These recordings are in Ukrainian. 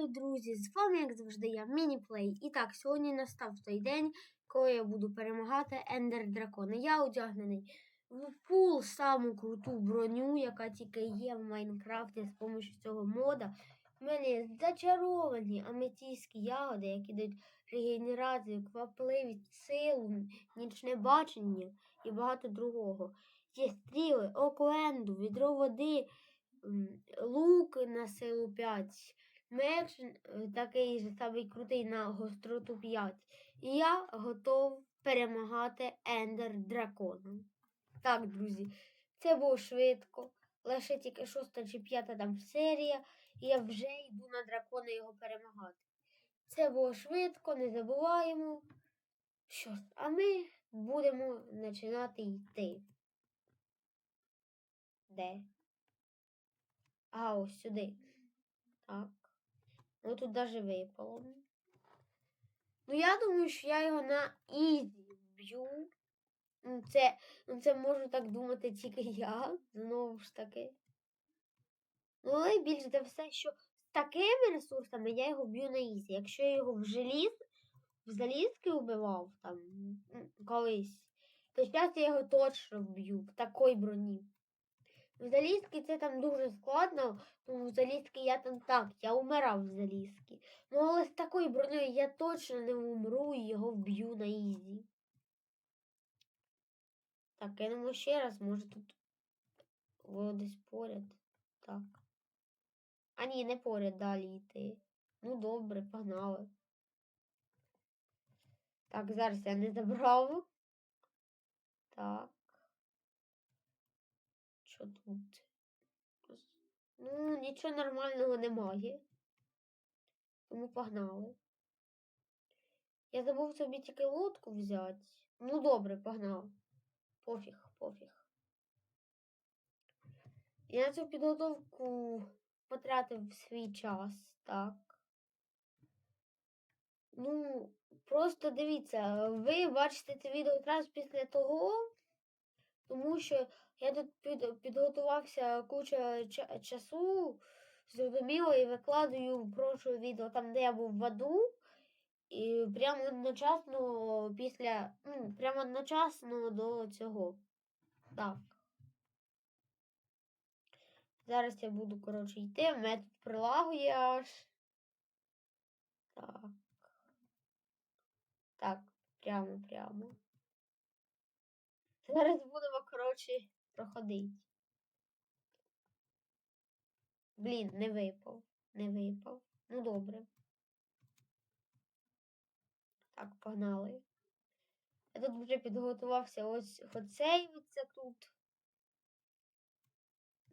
Привіт, друзі! З вами, як завжди, я Мініплей. І так, сьогодні настав той день, коли я буду перемагати Ендер Дракона. Я одягнений в фул саму круту броню, яка тільки є в Майнкрафті з допомогою цього мода. У мене є зачаровані аметійські ягоди, які дають регенерацію, квапливість, силу, нічне бачення і багато другого. Є стріли, око відро води, лук на силу 5, меч е, такий же самий крутий на гостроту 5. І я готов перемагати Ендер Дракона. Так, друзі, це було швидко. Лише тільки шоста чи п'ята там серія, і я вже йду на дракона його перемагати. Це було швидко, не забуваємо. Що ж, а ми будемо починати йти. Де? А, ось сюди. Так. Ну тут даже випало. Ну, я думаю, що я його на ізі вб'ю. Ну, Це, ну, це можу так думати тільки я, знову ж таки. Ну, але більш за все, що з такими ресурсами я його б'ю на ізі. Якщо я його в желіз, в залізки вбивав там колись, то зараз я його точно вб'ю в такій броні. В залізки це там дуже складно, тому в залізки я там так, я умирав в залізки. Ну, але з такою бронею я точно не умру і його вб'ю на ізі. Так, кинемо ще раз, може тут воно десь поряд. Так. А ні, не поряд далі йти. Ну добре, погнали. Так, зараз я не забрав. Так. Що тут? Ну, нічого нормального немає. Тому погнали. Я забув собі тільки лодку взяти. Ну добре, погнав. Пофіг, пофіг. Я на цю підготовку потратив свій час, так. Ну, просто дивіться, ви бачите це відео якраз після того, тому що я тут під, підготувався куча ча- часу, зрозуміло, і викладаю прошле відео там, де я був в аду. І прямо одночасно після. Ну, прямо одночасно до цього. Так. Зараз я буду, коротше, йти. Мене тут прилагує аж. Так. Так, прямо, прямо. Зараз будемо, коротше, проходити. Блін, не випав. Не випав. Ну добре. Так, погнали. Я тут вже підготувався ось хоцейвиться тут.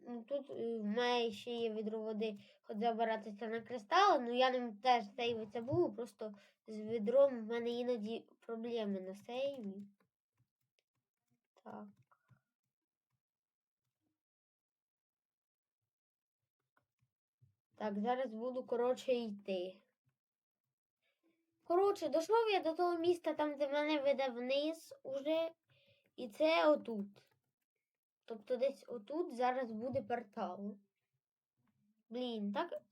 Ну, Тут е, в мене ще є відро води, хоч забиратися на кристали, ну я ним теж сейвиться був, просто з відром в мене іноді проблеми на сейві. Так. Так, зараз буду, коротше, йти. Коротше, дійшов я до того міста, там, де мене веде вниз уже. І це отут. Тобто десь отут зараз буде портал. Блін, так.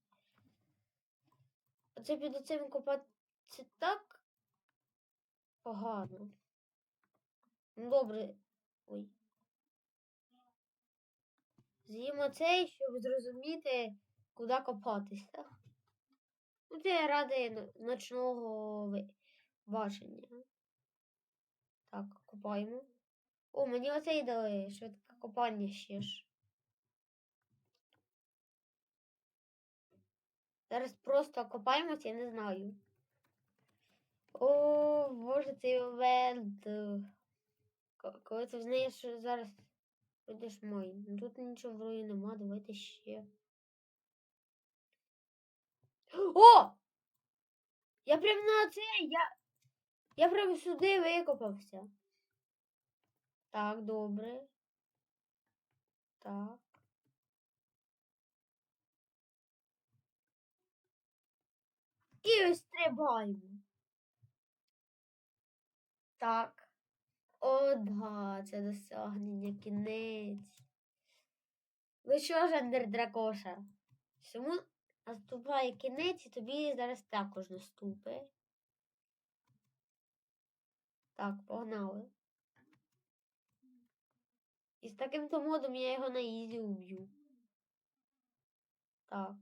Оце під оцим копати це так погано. Ну, добре. Ой. З'їмо цей, щоб зрозуміти, куди копатися. Ну, це ради ночного бачення. Так, копаємо. О, мені оцей дали швидке копання ще ж. Зараз просто копаємося, я не знаю. О, боже, цей момент. Коли ти знаєш, що зараз будеш мой. Ну тут нічого вроді нема, давайте ще. О! Я прям на це, я. Я прям сюди викопався. Так, добре. Так. І ось стрибаємо. Так. О, да, це досягнення кінець. Ну що ж, Андер Дракоша? Чому Наступає кінець і тобі зараз також наступить. Так, погнали. І з таким то модом я його на ізі уб'ю. Так.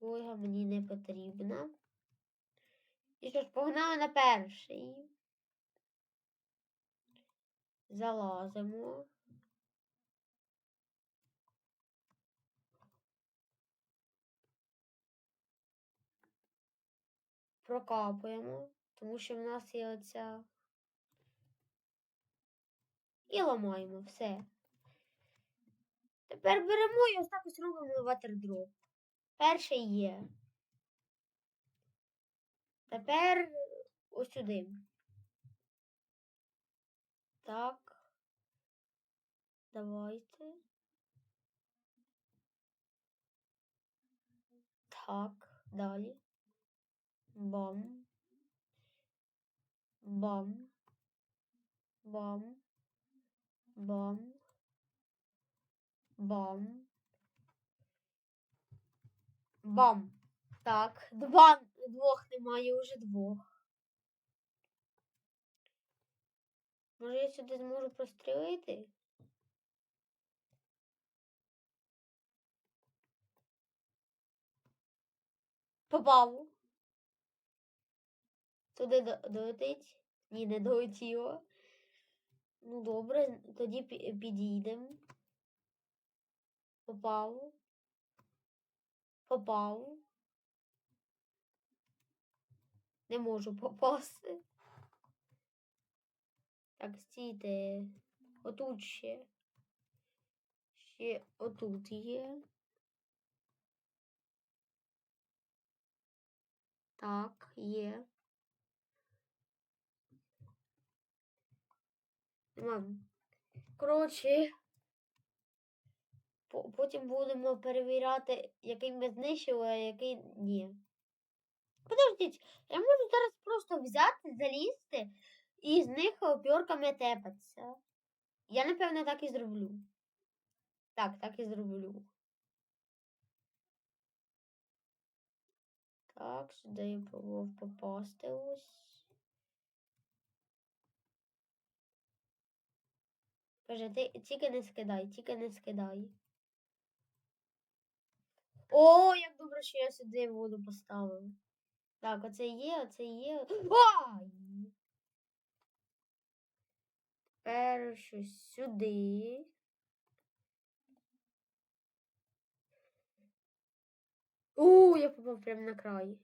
Ольга мені не потрібна. І що ж, погнали на перший. Залазимо. Прокапуємо, тому що в нас є оця. І ламаємо все. Тепер беремо і ось так ось робимо ватердроп. Перший є. Тепер ось сюди. Так. Давайте. Так, далі. Бам. Бам. Бам. Бам. Бам. Бам. Так, два, двох немає, уже двох. Може я сюди зможу прострілити? Попав. Туди до- долетить? Ні, не долетіло. Ну, добре, тоді пі- підійдемо. Попав. Попав. Не можу попасти. Так, стійте. Отут ще. Ще отут є. Так, є. Мам. Коротше. Потім будемо перевіряти, який ми знищили, а який ні. Подождіть, я можу зараз просто взяти, залізти і з них опірками тепатися. Я, напевно, так і зроблю. Так, так і зроблю. Так, сюди я пробував попасти ось. Каже, ти тільки не скидай, тільки не скидай. О, як добре, що я сюди воду поставив. Так, оце є, оце є. Ай! Тепер щось сюди. У, я попав прямо на край.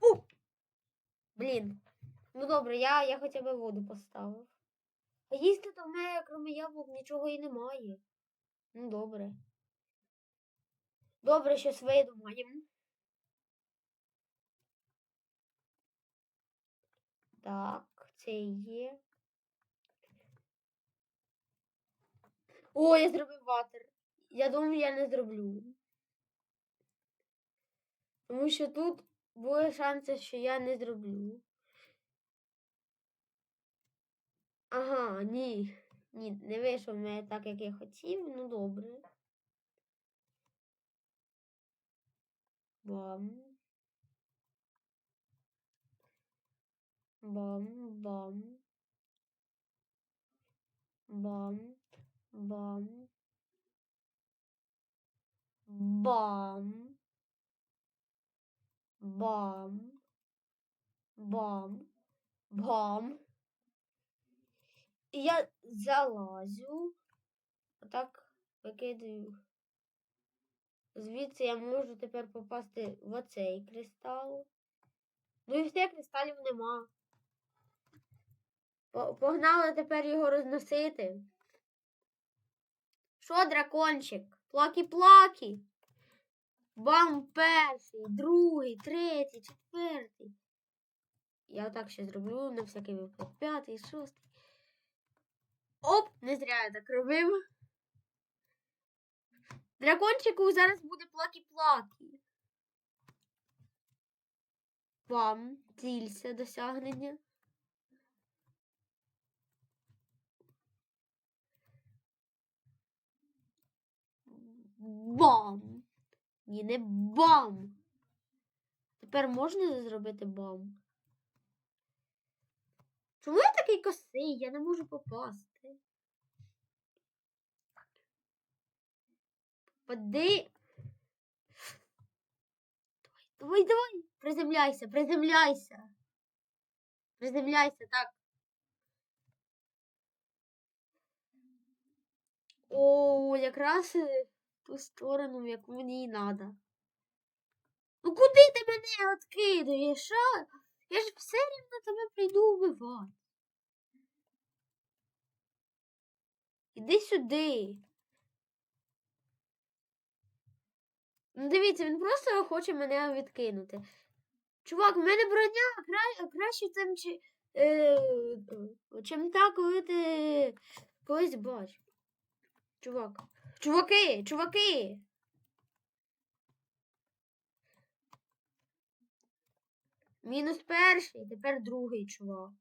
У! Блін. Ну добре, я, я хоча б воду поставив. А їсти то в мене, крім яблук, нічого і немає. Ну добре. Добре, щось видумаємо. Так, це є. О, я зробив ватер. Я думаю, я не зроблю. Тому що тут були шанси, що я не зроблю. Ага, ні. Ні, не вийшло в мене так, як я хотів. Ну добре. Бам. Бам, бам. Бам. Бам. Бам. Бам. Бам. Бам. Я залазю. Отак викидаю. Звідси я можу тепер попасти в оцей кристал. Ну і все, кристалів нема. Погнали тепер його розносити. Що, дракончик? Плакі-плакі. Бам перший, другий, третій, четвертий. Я отак ще зроблю на всякий випадок. П'ятий, шостий. Оп, не зря я так робив. Дракончику зараз буде плакі-плакі. Вам цілься досягнення. Бам! Ні, не бам! Тепер можна зробити бам? Чому я такий косий? Я не можу попасти. Попади. Давай, давай, давай. Приземляйся, приземляйся. Приземляйся, так. О, якраз ту сторону, як мені і надо. Ну куди ти мене откидуєш, а? Я ж все рівно тебе прийду вбивати. Іди сюди. Ну, дивіться, він просто хоче мене відкинути. Чувак, в мене броня кра... краще тим, чи... е... чим та, коли ти колись бачив. Чувак. Чуваки, чуваки. Мінус перший, тепер другий чувак.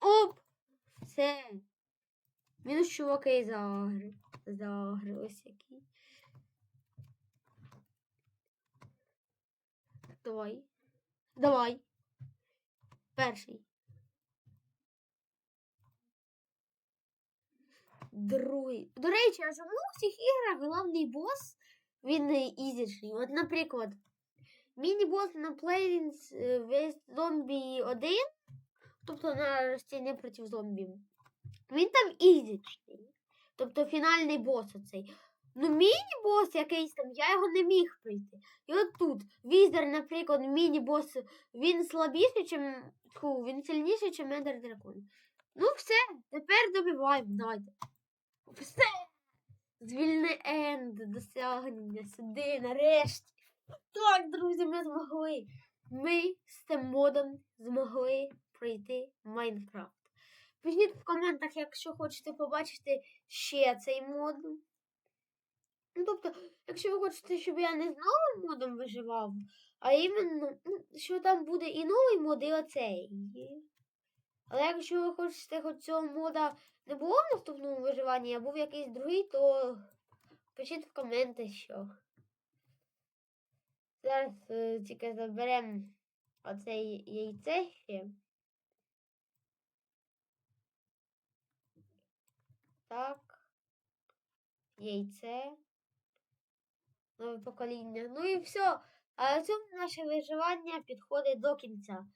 Оп! Все. Мінус чуваки загри. Загрились які. Давай. Давай. Перший. Другий. До речі, а чому у всіх іграх головний бос він не ізіший? От, наприклад, міні-бос на vs Zombie 1, тобто на розстійне проти зомбі. Він там ізічний. Тобто фінальний бос оцей. Ну, міні-бос якийсь там, я його не міг пройти. І от тут візер, наприклад, міні-бос, він слабіший, чим. Фу, він сильніший, ніж Ендер Дракон. Ну, все, тепер добиваємо, давайте. Все! Звільни енд, досягнення, сюди, нарешті. Так, друзі, ми змогли. Ми з цим модом змогли пройти Майнкрафт. Пишіть в коментах, якщо хочете побачити ще цей мод. Ну, тобто, якщо ви хочете, щоб я не з новим модом виживав, а іменно, ну, що там буде і новий мод, і оцей. Але якщо ви хочете, хоч цього мода не було в наступному виживанні, а був якийсь другий, то пишіть в коменти, що. Зараз е, тільки заберемо оце яйце ще. Так. Яйце. Нове покоління. Ну і все. А цьому наше виживання підходить до кінця.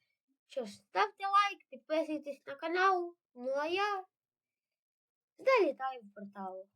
Що ж, ставте лайк, підписуйтесь на канал. Ну а я залітаю в портал.